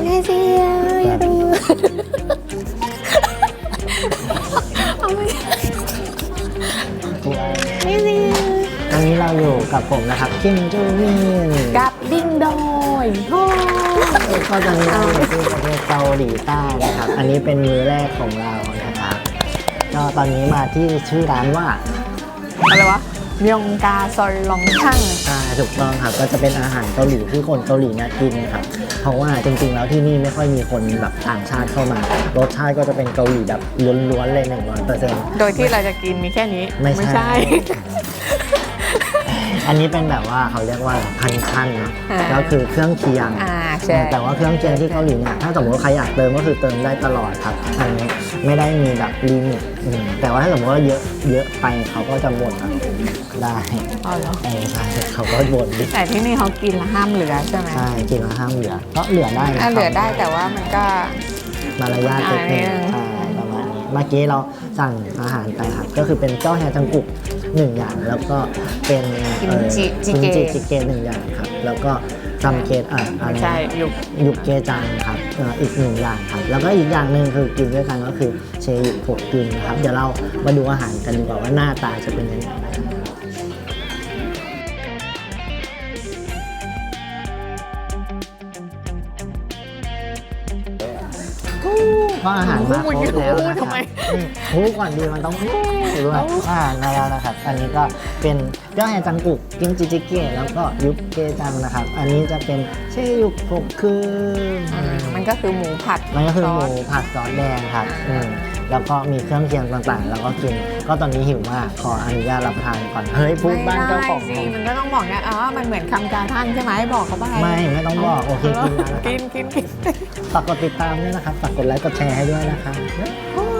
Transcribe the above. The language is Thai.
อันนี้สิอย่าดูเอาไปนี่สิอันนี้เราอยู่กับผมนะครับคิมจูมินกับดิ้งดอยโอ้ก็ตอนนี้เราอยู่ที่ประเทศเกาหลีใต้นะครับ อันนี้เป็นมื้อแรกของเรานะครับ ก็ตอนนี้มาที่ชื่อร้านว่าอะไรวะเมียงกาซอยลองช่างอ่าถูกต้องครับก็จะเป็นอาหารเกาหลีที่คนเกาหลีเนี่ยกินครับ เพราะว่าจริงๆแล้วที่นี่ไม่ค่อยมีคนแบบต่างชาติเข้ามารสชาติก็จะเป็นเกาหลีแบบล้วนๆเลยหนึ่งร้อยเปอร์เซ็นต์โดยที่เราจะกินมีแค่นี้ไม่ใช่ อันนี้เป็นแบบว่าเขาเรียกว่าพันขั้นเนอะอ่า ก็คือเครื่องเคียง อ่าใช่ แต่ว่าเครื่องเคียงที่เกาหลีเนี่ยถ้าสมมติว่าใครอยากเติมก็คือเติมได้ตลอดครับอันนี้ไม่ได้มีแบบลิมิตอืมแต่ว่าถ้าสมมติว่าเยอะเยอะไปเขาก็จะบ่นครับได้เอาเหรอ เออใช่เขาก็บ่นดิแต่ที่นี่เขากินแล้วห้ามเหลือใช่ไหมใช่กินแล้วห้ามเหลือก็เหลือได้นะอะเหลือได้แต่ว่ามันก็ มารยาทเทคนิคอ่าใช่ประมาณนี้เมื่อกี้เราสั่งอาหารไปครับก็คือเป็นเจ้าแฮจังกุก หนึ่งอย่าง แล้วก็เป็นกิมเอ่อจิจิกิมเกจิจิเกหนึ่งอย่างครับ แล้วก็ซัมเกตอะอะไรไม่นะใช่อยู่ยุกเกจังครับเอ่ออีกหนึ่งอย่างครับ แล้วก็อีกอย่างหนึ่งคือกินด้วยกันก็คือเชยุโกกึนนะครับ เดี๋ยวเรามาดูอาหารกันดีกว่าว่าหน้าตาจะเป็นยังไง เพราะอาหารมาครบแล้วนะคทำรับไมนี่ฮู้ก่อนดีมันต้องฮู้ด้วยอาหารมาแล้วนะครับ อันนี้ก็เป็นเจ้าแฮจังกุกกิมจิจิเกะแล้วก็ยุกเกจังนะครับ อันนี้จะเป็นเชยุโกกึนอ่ามันก็คือหมูผัดมันก็คือหมูซสผัดซอสแดงครับอืม แล้วก็มีเครื่องเคียงต่างๆ แล้วก็กิน ก็ตอนนี้หิวมาก ขออนุญาตรับประทานก่อน เฮ้ยพูดบ้านเจ้าของไม่ได้สิมันก็ต้องบอกนะอ๋อมันเหมือนคำกาท่านใช่ไหมบอกเขาไปไม่ ไม่ต้องบอก โอเคกินแล้วนะคกิรับนกินกินฝากกดติดตามด้วยนะครับ ฝากกดไลค์ กดแชร์ให้ด้วยนะครับโอ้ย